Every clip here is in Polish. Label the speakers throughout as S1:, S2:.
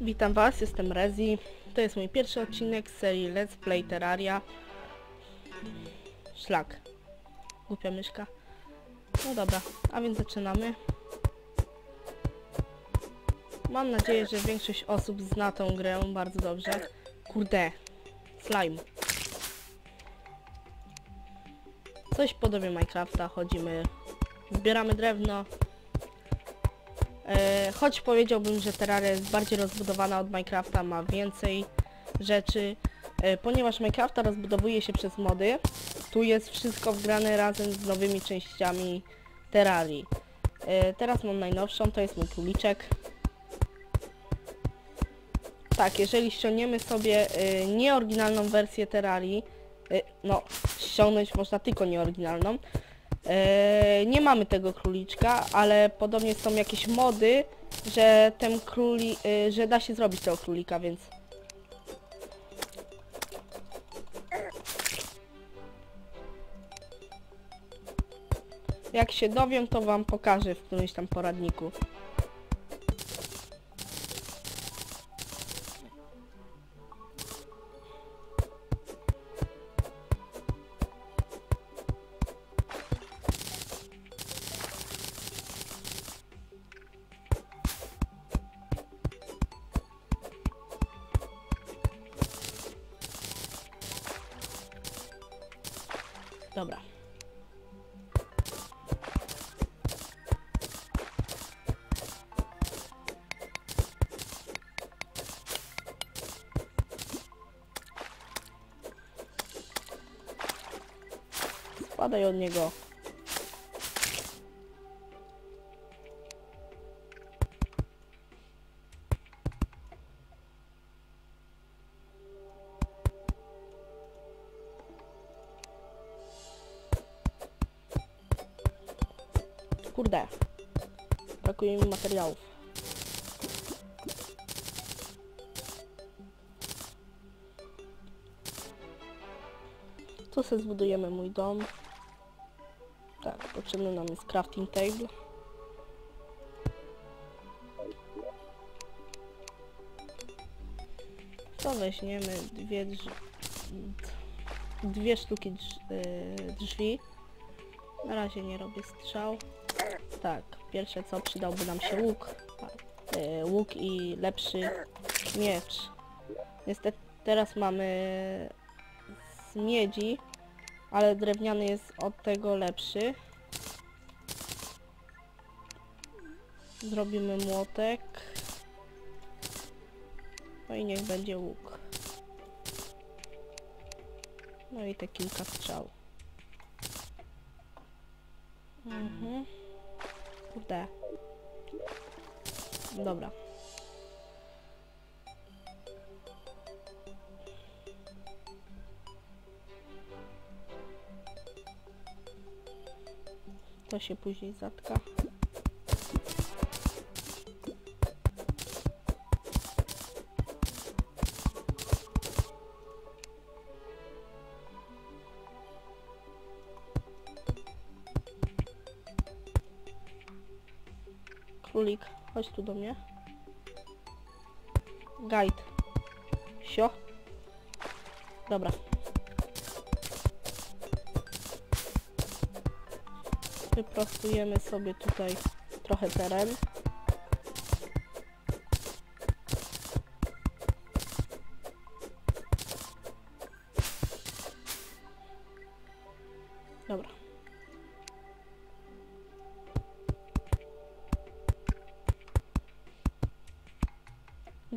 S1: Witam Was, jestem Rezi. To jest mój pierwszy odcinek z serii Let's Play Terraria. Szlak. Głupia myszka. No dobra, a więc zaczynamy. Mam nadzieję, że większość osób zna tą grę bardzo dobrze. Kurde, slime. Coś w podobie Minecrafta, chodzimy, zbieramy drewno, E, choć powiedziałbym, że Terraria jest bardziej rozbudowana od Minecrafta, ma więcej rzeczy, e, ponieważ Minecrafta rozbudowuje się przez mody, tu jest wszystko wgrane razem z nowymi częściami Terrarii. E, teraz mam najnowszą, to jest mój króliczek. Tak, jeżeli ściągniemy sobie nieoryginalną wersję Terrarii, no, ściągnąć można tylko nieoryginalną, E, nie mamy tego króliczka, ale podobnie są jakieś mody, że ten króli, e, że da się zrobić tego królika, więc... Jak się dowiem, to wam pokażę w którymś tam poradniku. Dobra. Spadaj od niego. Kurde. Brakuje mi materiałów. Tu sobie zbudujemy mój dom. Tak, potrzebny nam jest crafting table. To weźmiemy dwie drzwi, dwie sztuki yy, drzwi. Na razie nie robię strzał. Tak, pierwsze co przydałby nam się łuk. E, łuk i lepszy miecz. Niestety teraz mamy z miedzi, ale drewniany jest od tego lepszy. Zrobimy młotek. No i niech będzie łuk. No i te kilka strzał. Mhm. Kurde. Dobra. To się później zatka. Chodź tu do mnie. Guide. Sio. Dobra. Wyprostujemy sobie tutaj trochę teren.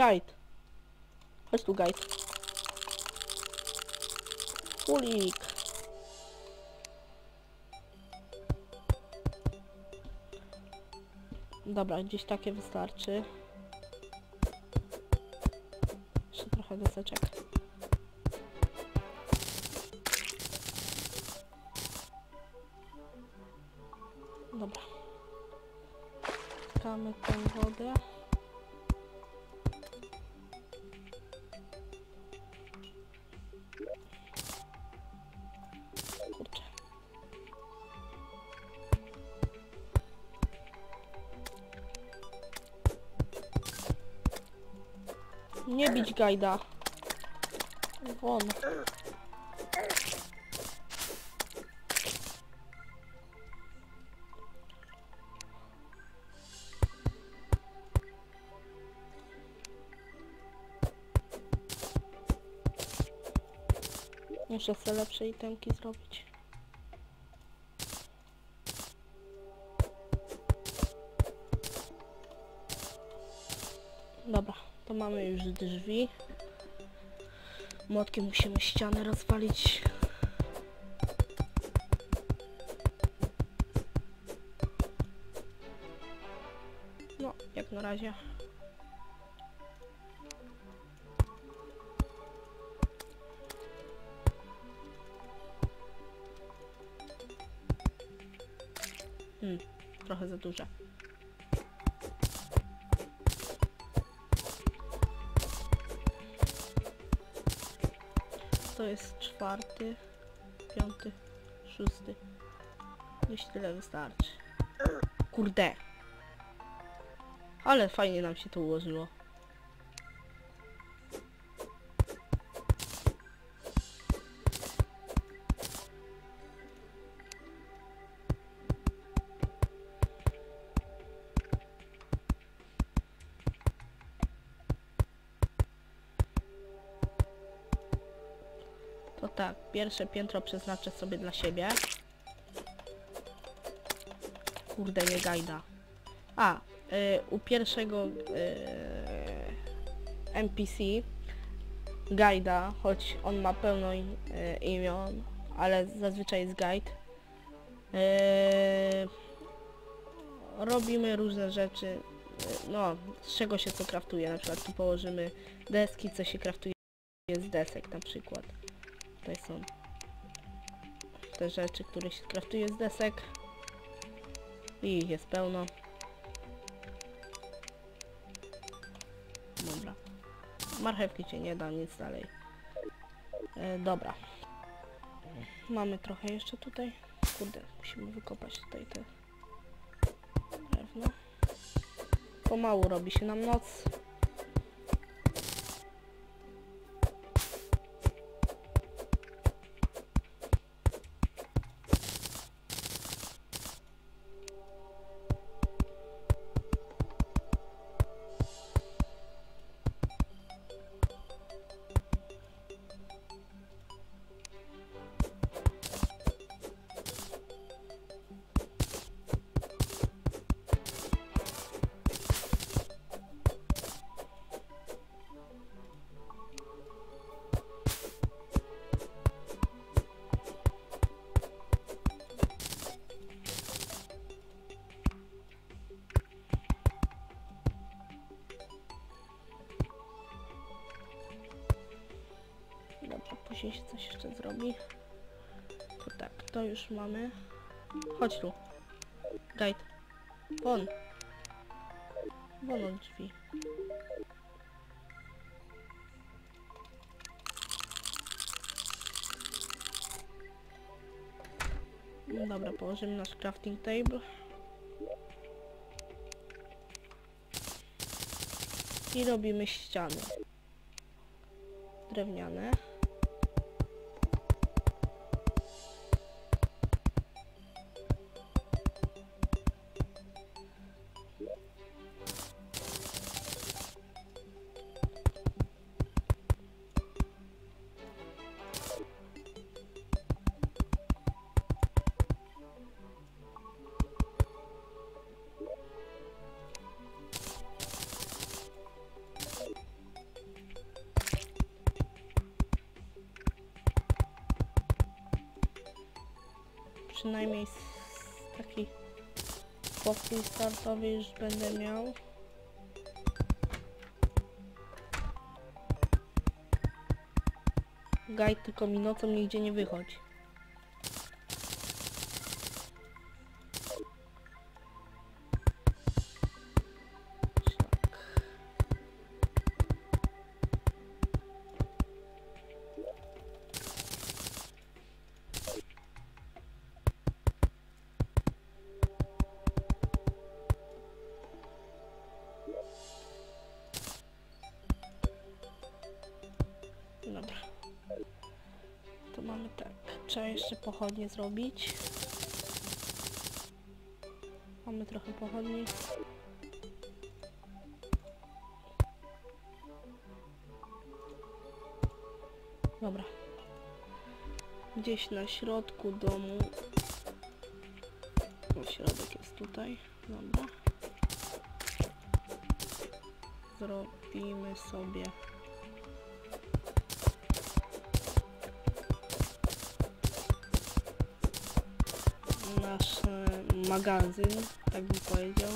S1: Guide. Chodź tu, guide. Kulik. Dobra, gdzieś takie wystarczy. Jeszcze trochę deseczek. Dobra. Czekamy tą wodę. Nie bić gajda. Won. Muszę sobie lepsze itemki zrobić. To mamy już drzwi. Młotkiem musimy ścianę rozwalić. No, jak na razie. Hmm, trochę za duże. To jest czwarty, piąty, szósty. Gdzieś tyle wystarczy. Kurde. Ale fajnie nam się to ułożyło. Pierwsze piętro przeznaczę sobie dla siebie. Kurde, nie gajda. A, y, u pierwszego y, NPC gajda, choć on ma pełno y, imion, ale zazwyczaj jest guide. Y, robimy różne rzeczy, y, no, z czego się co kraftuje, na przykład tu położymy deski, co się kraftuje z desek na przykład. Tutaj są te rzeczy, które się kraftuje z desek. I ich jest pełno. Dobra. Marchewki cię nie da, nic dalej. E, dobra. Mamy trochę jeszcze tutaj. Kurde, musimy wykopać tutaj te drewno. Pomału robi się nam noc. Później się coś jeszcze zrobi. To tak, to już mamy. Chodź tu. Guide. Won. Won od drzwi. No Dobra, położymy nasz crafting table. I robimy ściany. Drewniane. Przynajmniej taki pokój startowy już będę miał. Guide tylko mi nocą nigdzie nie wychodzi. Trzeba jeszcze pochodnie zrobić. Mamy trochę pochodni. Dobra. Gdzieś na środku domu. O, środek jest tutaj. Dobra. Zrobimy sobie nasz e, magazyn, tak bym powiedział.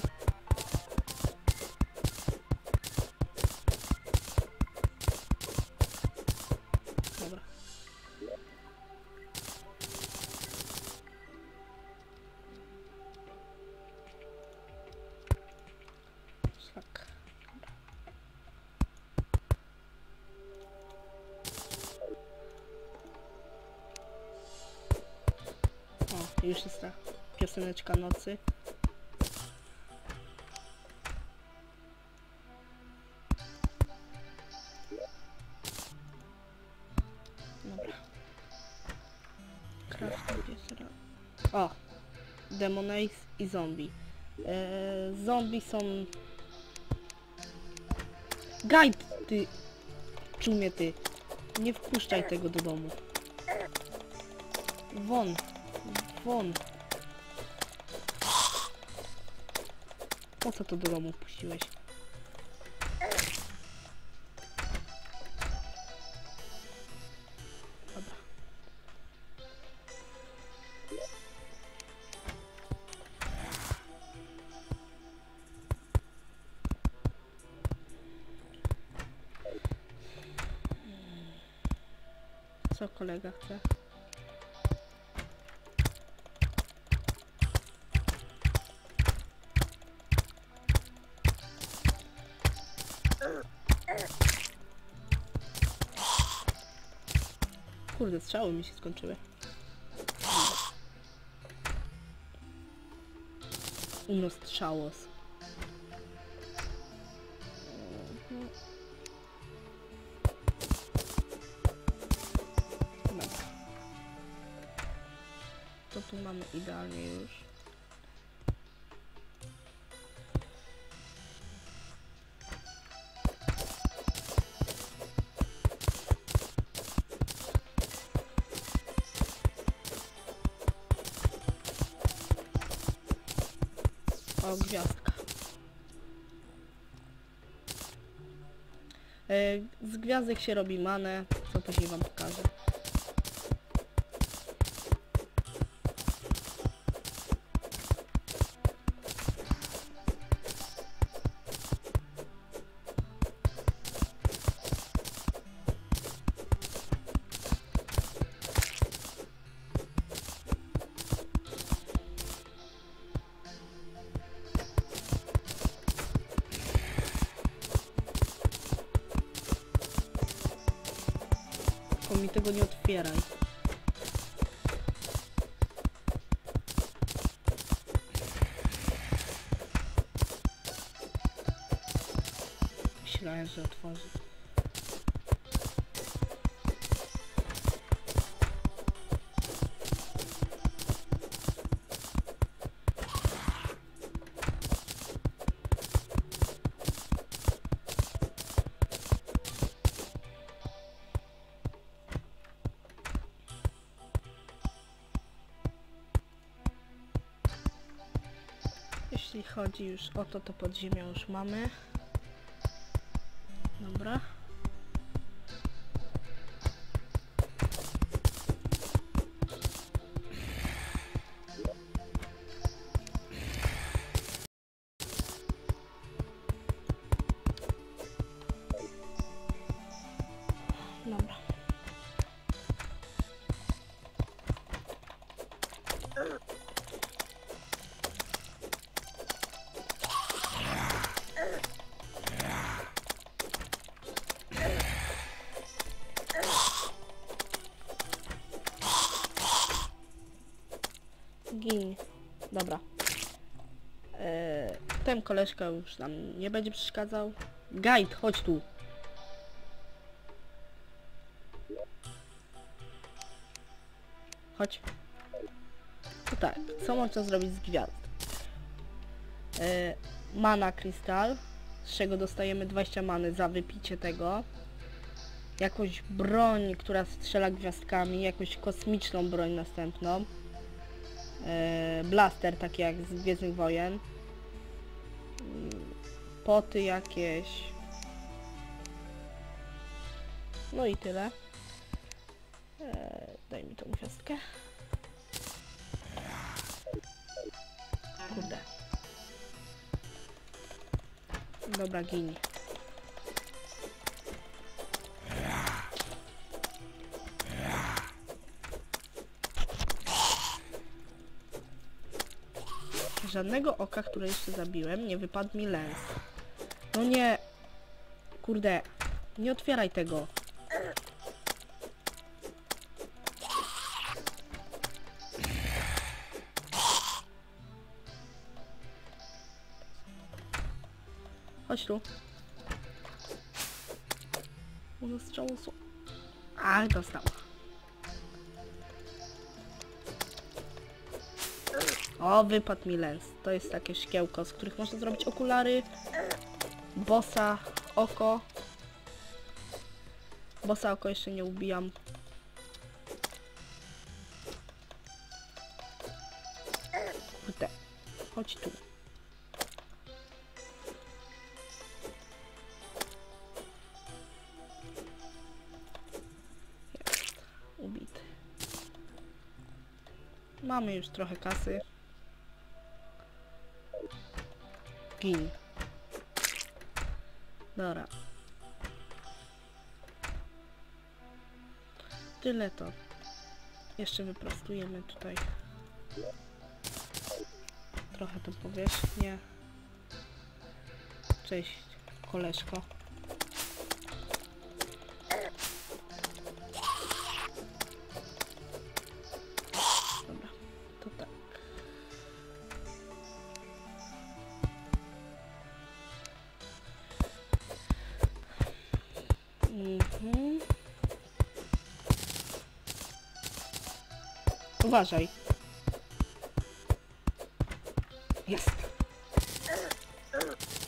S1: Pioseneczka nocy. Dobra. Crafting jest i zombie. Eee, zombie są... Guide, ty! Czumie ty! Nie wpuszczaj tego do domu. Won! Won! Po co to do domu wpuściłeś? Dobra. Co kolega chce? Kurde, strzały mi się skończyły. Uno strzałos. To tu mamy idealnie już. O, gwiazdka. E, z gwiazdek się robi manę, co później wam pokażę. Mi tego nie otwieraj. Myślałem, że otworzy. Chodzi już o to, to pod ziemią już mamy. Dobra. Dobra. Gin. Dobra. Eee, ten koleżka już nam nie będzie przeszkadzał. Guide, chodź tu. Chodź. To tak, co można zrobić z gwiazd? Eee, mana krystal, z czego dostajemy 20 many za wypicie tego. Jakąś broń, która strzela gwiazdkami, jakąś kosmiczną broń następną. E, blaster, taki jak z Gwiezdnych Wojen. Mm, Poty jakieś. No i tyle. E, daj mi tą gwiazdkę. Kurde. Dobra, gin. Żadnego oka, które jeszcze zabiłem, nie wypadł mi lens. No nie. Kurde. Nie otwieraj tego. Chodź tu. Może strzału sło... A, dostał. O, wypadł mi lens. To jest takie szkiełko, z których można zrobić okulary, bossa, oko. Bossa oko jeszcze nie ubijam. Kurde. Chodź tu. Jest. Mamy już trochę kasy. Gin. Dobra. Tyle to. Jeszcze wyprostujemy tutaj trochę tą powierzchnię. Cześć, koleżko. Uważaj. Jest.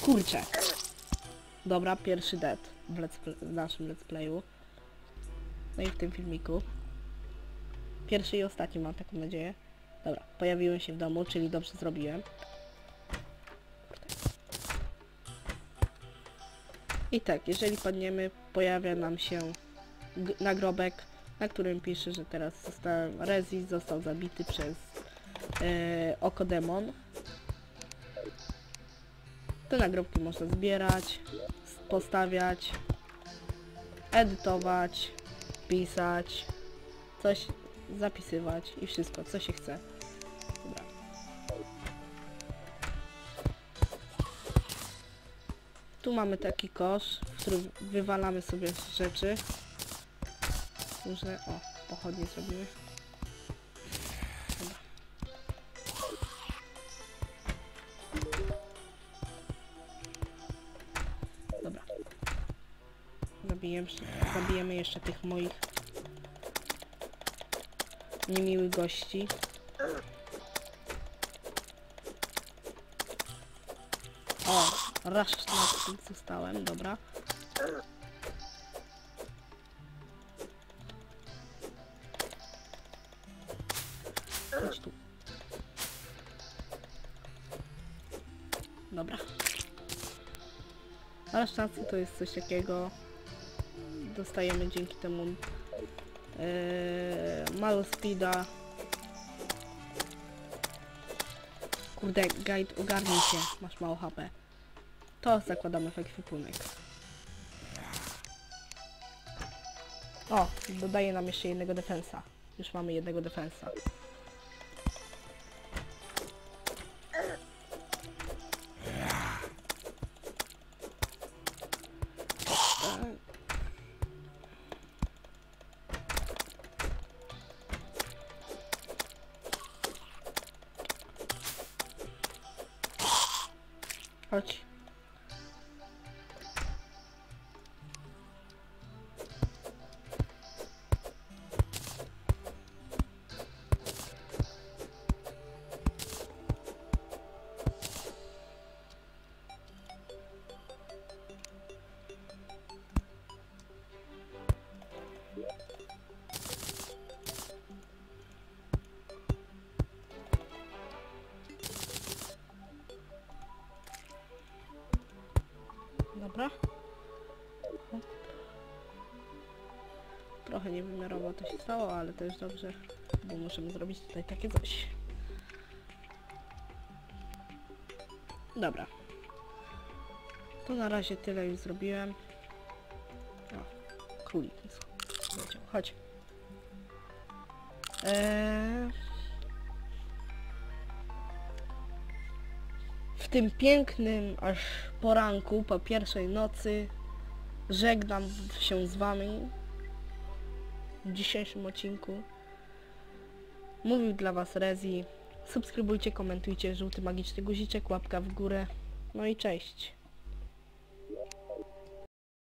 S1: Kurczę. Dobra, pierwszy dead w, let's w naszym let's playu. No i w tym filmiku. Pierwszy i ostatni mam taką nadzieję. Dobra, pojawiłem się w domu, czyli dobrze zrobiłem. I tak, jeżeli padniemy, pojawia nam się nagrobek, na którym pisze, że teraz zostałem Rezi został zabity przez e, oko demon. Te nagrobki można zbierać, postawiać, edytować, pisać, coś zapisywać i wszystko, co się chce. Dobra. Tu mamy taki kosz, w którym wywalamy sobie rzeczy. Różne... O, pochodnie zrobimy. Dobra. Zabijemy, zabijemy jeszcze tych moich niemiłych gości. O, raz tym zostałem, dobra. Ale szanse to jest coś takiego. Dostajemy dzięki temu yy, mało speeda. Kurde, guide, ogarnij się, masz mało HP. To zakładamy w ekwipunek. O, dodaje nam jeszcze jednego defensa. Już mamy jednego defensa. Chodź. Ale to dobrze, bo możemy zrobić tutaj takie coś. Dobra. To na razie tyle już zrobiłem. O, królik. Chodź. Eee... W tym pięknym aż poranku, po pierwszej nocy, żegnam się z wami w dzisiejszym odcinku. Mówił dla was Rezi. Subskrybujcie, komentujcie, żółty magiczny guziczek, łapka w górę. No i cześć.